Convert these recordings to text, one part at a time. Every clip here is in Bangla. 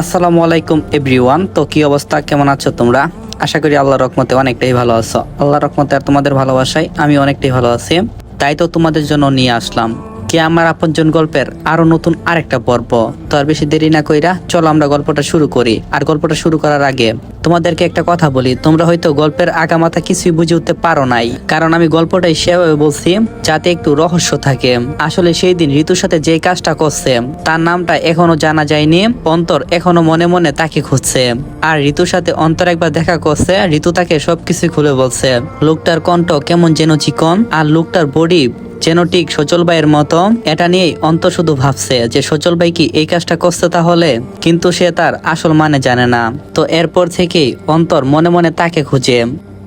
আসসালামু আলাইকুম এভরিওয়ান। তো কি অবস্থা? কেমন আছো তোমরা? আশা করি আল্লাহ রকমতে অনেকটাই ভালো আছো। আল্লাহ রকমতে আর তোমাদের ভালোবাসায় আমি অনেকটাই ভালো আছি। তাই তো তোমাদের জন্য নিয়ে আসলাম। কে আমার আপনজন গল্পের আরও নতুন আরেকটা পর্ব। তো আর বেশি দেরি না কইরা চলো আমরা গল্পটা শুরু করি। আর গল্পটা শুরু করার আগে তোমাদেরকে একটা কথা বলি, তোমরা হয়তো গল্পের আগামাথা কিছুই বুঝে উঠতে পারো নাই। কারণ আমি গল্পটাই সেভাবে বলছি, যাতে একটু রহস্য থাকে। আসলে সেই দিন ঋতুর সাথে যে কাজটা করছে, তার নামটা এখনও জানা যায়নি, অন্তর এখনও মনে মনে তাকে খুঁজছে। আর ঋতুর সাথে অন্তর একবার দেখা করছে, ঋতু তাকে সবকিছু খুলে বলছে, লোকটার কণ্ঠ কেমন যেন চিকন, আর লোকটার বডি যেন ঠিক সচল ভাইয়ের মতো। এটা নিয়েই অন্তর শুধু ভাবছে যে সচল ভাই কি এই কাজটা করছে তাহলে? কিন্তু সে তার আসল মানে জানে না। তো এরপর থেকেই অন্তর মনে মনে তাকে খুঁজে।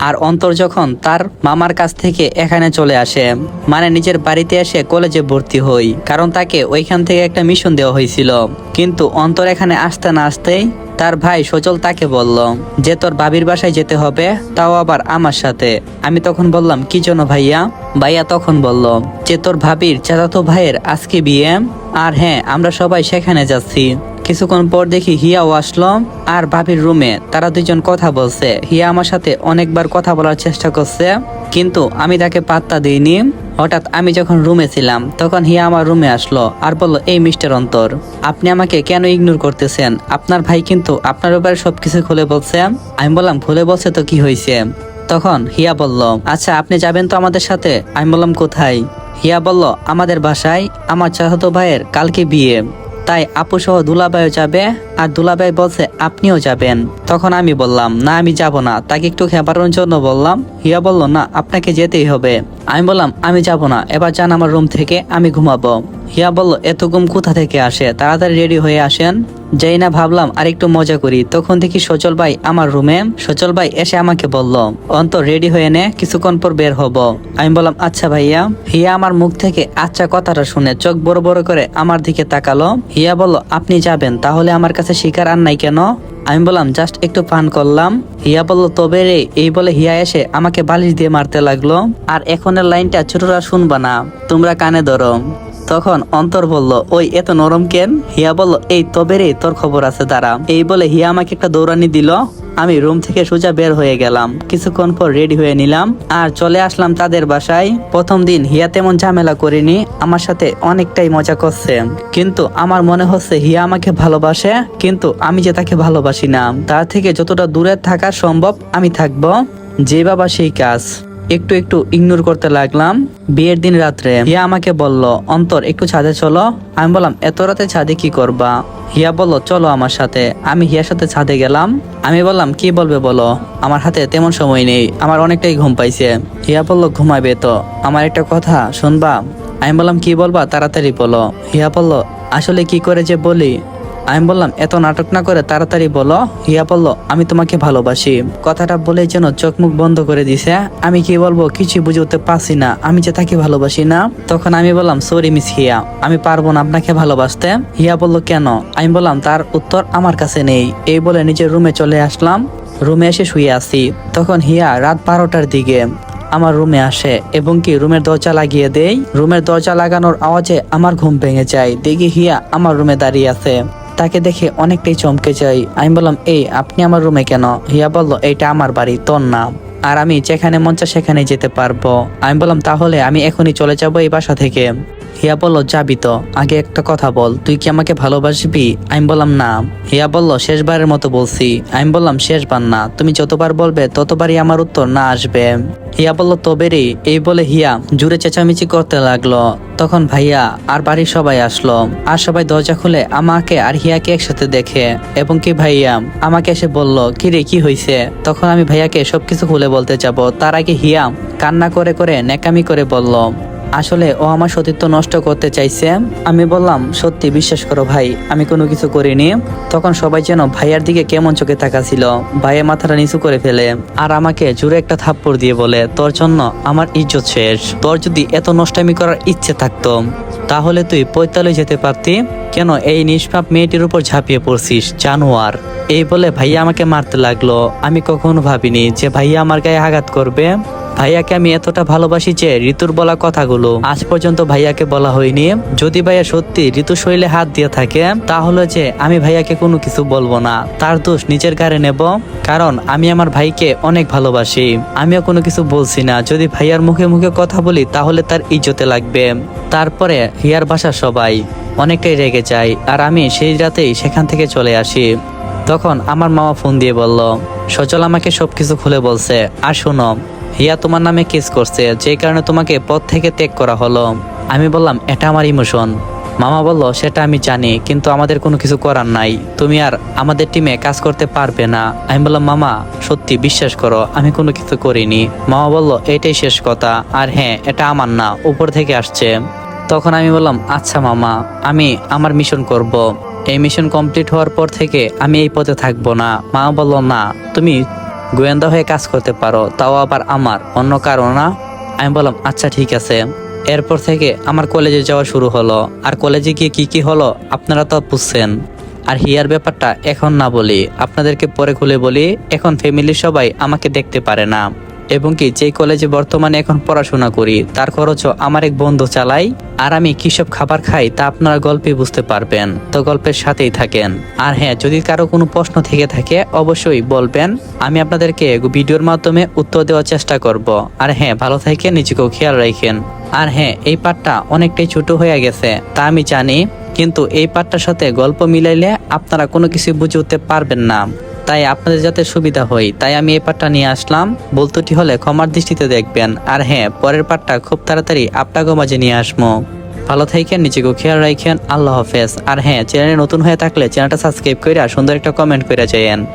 আর অন্তর যখন তার মামার কাছ থেকে এখানে চলে আসে মানে নিজের বাড়িতে এসে কলেজে ভর্তি হই, কারণ তাকে ওইখান থেকে একটা মিশন দেওয়া হয়েছিল। কিন্তু অন্তর এখানে আসতে না আসতেই তার ভাই সচল তাকে বলল, যে তোর বাবির বাসায় যেতে হবে, তাও আবার আমার সাথে। আমি তখন বললাম, কি জন্য ভাইয়া? ভাইয়া তখন বলল, যে তোর ভাবির চাচাতো ভাইয়ের আজকে বিয়ে, আর হ্যাঁ আমরা সবাই সেখানে যাচ্ছি। কিছুক্ষণ পর দেখি হিয়াও আসলো, আর ভাবির রুমে। তারা দুজন কথা বলছে। হিয়া আমার সাথে অনেকবার কথা বলার চেষ্টা করছে, কিন্তু আমি তাকে পাত্তা দিইনি। হঠাৎ আমি যখন রুমে ছিলাম, তখন হিয়া আমার রুমে আসলো আর বলল, এই মিস্টার অন্তর, আপনি আমাকে কেন ইগনোর করতেছেন? আপনার ভাই কিন্তু আপনার ব্যাপারে সবকিছু খুলে বলছে। আমি বললাম, খুলে বলছে তো কি হয়েছে তখন হিয়া বলল আচ্ছা আপনি যাবেন তো আমাদের সাথে? আমি বললাম, কোথায়? হিয়া বলল, আমাদের বাসায়, আমার চাচাতো ভাইয়ের কালকে বিয়ে। তাই আপু সহ দুলাবাইও যাবে আর দুলাবাই বলছে আপনিও যাবেন। তখন আমি বললাম, না, আমি যাব না। তাকে একটু খেপানোর জন্য বললাম, হিয়া বলল, না, আপনাকে যেতেই হবে। আমি বললাম, আমি যাব না, এবার যান আমার রুম থেকে, আমি ঘুমাবো। হিয়া বলল, এত ঘুম কোথা থেকে আসে? তাড়াতাড়ি রেডি হয়ে আসেন। যাই না ভাবলাম আর একটু মজা করি, তখন দেখি সচল ভাই আমার রুমে। সচল ভাই এসে আমাকে বলল অন্তর রেডি হয়ে নে, কিছুক্ষণ পর বের হব। আমি বললাম আচ্ছা ভাইয়া। হিয়া আমার মুখ থেকে আচ্ছা কথাটা শুনে চোখ বড় বড় করে আমার দিকে তাকালো। হিয়া বলল, আপনি যাবেন, তাহলে আমার কাছে শিকার আর নাই কেন? আমি বললাম, জাস্ট একটু পান করলাম। হিয়া বলল, তবে রে, এই বলে হিয়া এসে আমাকে বালিশ দিয়ে মারতে লাগল। আর এখনের লাইনটা ছোটরা শুনবা না, তোমরা কানে ধরো। তখন অন্তর বলল, ওই এত নরম কেন? হিয়া বলল, এই তবে রে তোর খবর আছে, দাঁড়া। এই বলে হিয়া আমাকে একটা দৌড়ানি দিল। আমি রুম থেকে সোজা বের হয়ে গেলাম। কিছুক্ষণ পর রেডি হয়ে নিলাম আর চলে আসলাম তাদের বাসায়। প্রথম দিন হিয়া তেমন ঝামেলা করিনি, আমার সাথে অনেকটাই মজা করছে। কিন্তু আমার মনে হচ্ছে হিয়া আমাকে ভালোবাসে, কিন্তু আমি যে তাকে ভালোবাসি না, তার থেকে যতটা দূরে থাকা সম্ভব আমি থাকব, যে বাবা সেই কাজ। একটু একটু ইগনোর করতে লাগলাম। বিয়ের দিন রাত্রে হিয়া আমাকে বলল, অন্তর, একটু ছাদে চলো। আমি বললাম, এত রাতে ছাদে কি করবা? হিয়া বলল, চলো আমার সাথে। আমি হিয়ার সাথে ছাদে গেলাম। আমি বললাম, কি বলবে বলো? আমার হাতে তেমন সময় নেই। আমার অনেকটাই ঘুম পাইছে। হিয়া বলল ঘুমাবে তো। আমার একটা কথা শুনবা? আমি বললাম, কি বলবা? তাড়াতাড়ি বলো। হিয়া বলল, আসলে কি করে যে বলি? আমি বললাম, এত নাটক না করে তাড়াতাড়ি বলো। হিয়া বলল, আমি তোমাকে ভালোবাসি। কথাটা বলে যেন চোখ মুখ বন্ধ করে দিছে। আমি কি বলব কিছু বুঝতে পারছি না। আমি যে তাকে ভালোবাসি না, তখন আমি বললাম সরি মিস হিয়া, আমি পারব না আপনাকে ভালোবাসতে। হিয়া বলল, কেন? আমি বললাম, তার উত্তর আমার কাছে নেই। এই বলে নিজের রুমে চলে আসলাম। রুমে এসে শুয়ে আছি। তখন হিয়া রাত বারোটার দিকে আমার রুমে আসে এবং কি রুমের দরজা লাগিয়ে দেই রুমের দরজা লাগানোর আওয়াজে আমার ঘুম ভেঙে যায়। দেখি হিয়া আমার রুমে দাঁড়িয়ে আছে। তাকে দেখে অনেকটাই চমকে যাই। আমি বললাম এই আপনি আমার রুমে কেন? হিয়া বলল, এটা আমার বাড়ি, তোর নাম। আর আমি যেখানে মন চায় সেখানে যেতে পারব। আমি বললাম, তাহলে আমি এখনই চলে যাব এই বাসা থেকে। হিয়া বলল, যাবি তো। আগে একটা কথা বল, তুই কি আমাকে ভালোবাসবি? আমি বললাম, না। হিয়া বলল, শেষবারের মতো বলছি। আমি বললাম, শেষবার না। তুমি যতবার বলবে, ততবারই আমার উত্তর না আসবে। হিয়া বলল, তবে রে। এই বলে হিয়া জুড়ে চেঁচামেচি করতে লাগল। তখন ভাইয়া আর বাড়ির সবাই আসলো। আর সবাই দরজা খুলে আমাকে আর হিয়াকে একসাথে দেখে। এবং কি ভাইয়া, আমাকে এসে বলল, কি রে, কি হয়েছে তখন আমি ভাইয়াকে সবকিছু খুলে বলতে যাব। তার আগে হিয়া কান্না করে করে নেকামি করে বলল আসলে ও আমার সতীত্ব নষ্ট করতে চাইছে। আমি বললাম, সত্যি, বিশ্বাস করো ভাই, আমি কোনো কিছু করিনি। তখন সবাই যেন ভাইয়ার দিকে কেমন চোখে তাকাছিল। ভাইয়া মাথাটা নিচু করে ফেলে আর আমাকে জোরে একটা থাপ্পড় দিয়ে বলে, তোর জন্য আমার ইজ্জত শেষ। তোর যদি এত নষ্টামি করার ইচ্ছে থাকতো, তাহলে তুই পৈতালে যেতে পারতি। কেন এই নিষ্পাপ মেয়েটির উপর ঝাঁপিয়ে পড়ছিস, জানোয়ার? এই বলে ভাইয়া আমাকে মারতে লাগল। আমি কখনো ভাবিনি যে ভাইয়া আমার গায়ে আঘাত করবে। ভাইয়াকে আমি এতটা ভালোবাসি যে ঋতুর বলা কথাগুলো আজ পর্যন্ত ভাইয়াকে বলা হয়নি। যদি ভাইয়া সত্যি ঋতু শরীরে হাত দিয়ে থাকে, তাহলে যে আমি ভাইয়াকে কোনো কিছু বলব না। তার দোষ নিজের ঘাড়ে নেব, কারণ আমি আমার ভাইকে অনেক ভালোবাসি। আমিও কোনো কিছু বলছি না। যদি ভাইয়ার মুখে মুখে কথা বলি, তাহলে তার ইজ্জতে লাগবে। তারপরে হিয়ার বাসা সবাই অনেকটাই রেগে যায়, আর আমি সেই রাতেই সেখান থেকে চলে আসি। তখন আমার মামা ফোন দিয়ে বলল, সচল আমাকে সবকিছু খুলে বলছে। আর শোনো হিয়া তোমার নামে কিস করছে যে কারণে তোমাকে পথ থেকে ত্যাগ করা হলো। আমি বললাম, এটা আমার ইমোশন মামা বলল, সেটা আমি জানি, কিন্তু আমাদের কোনো কিছু করার নাই। তুমি আর আমাদের টিমে কাজ করতে পারবে না। আমি বললাম, মামা, সত্যি বিশ্বাস করো, আমি কোনো কিছু করিনি। মামা বলল, এটাই শেষ কথা। আর হ্যাঁ এটা আমার না, উপর থেকে আসছে। তখন আমি বললাম আচ্ছা মামা, আমি আমার মিশন করব। এই মিশন কমপ্লিট হওয়ার পর থেকে আমি এই পথে থাকব না। মা বলল, না, তুমি গোয়েন্দা হয়ে কাজ করতে পারো, তাও আবার আমার। অন্য কারও না? আমি বললাম আচ্ছা ঠিক আছে। এরপর থেকে আমার কলেজে যাওয়া শুরু হলো। আর কলেজে গিয়ে কি কি হলো, আপনারা তো বুঝছেন। আর হিয়ার ব্যাপারটা এখন না বলি, আপনাদেরকে পরে খুলে বলি, এখন ফ্যামিলির সবাই আমাকে দেখতে পারে না। এবং কি যে কলেজে বর্তমানে এখন পড়াশোনা করি, তার খরচও আমার এক বন্ধু চালাই আর আমি কিসব খাবার খাই তা আপনারা গল্পে বুঝতে পারবেন। তো গল্পের সাথেই থাকেন। আর হ্যাঁ যদি কারও কোনো প্রশ্ন থেকে থাকে, অবশ্যই বলবেন। আমি আপনাদেরকে ভিডিওর মাধ্যমে উত্তর দেওয়ার চেষ্টা করব। আর হ্যাঁ ভালো থাকেন, নিজেকেও খেয়াল রাখেন। আর হ্যাঁ এই পার্টটা অনেকটাই ছোট হয়ে গেছে, তা আমি জানি। কিন্তু এই পার্টটার সাথে গল্প মিলাইলে আপনারা কোনো কিছু বুঝে উঠতে পারবেন না। তাই আপনাদের যাতে সুবিধা হয়। তাই আমি এই পাঠটা নিয়ে আসলাম। বলতুটি হলে ক্ষমার দৃষ্টিতে দেখবেন। আর হ্যাঁ পরের পার্টটা খুব তাড়াতাড়ি আপনাকে মাঝে নিয়ে আসব। ভালো থাকেন, নিজেকে খেয়াল রাখেন। আল্লাহ হাফেজ। আর হ্যাঁ চ্যানেলে নতুন হয়ে থাকলে চ্যানেলটা সাবস্ক্রাইব করে সুন্দর একটা কমেন্ট করে যাইয়েন।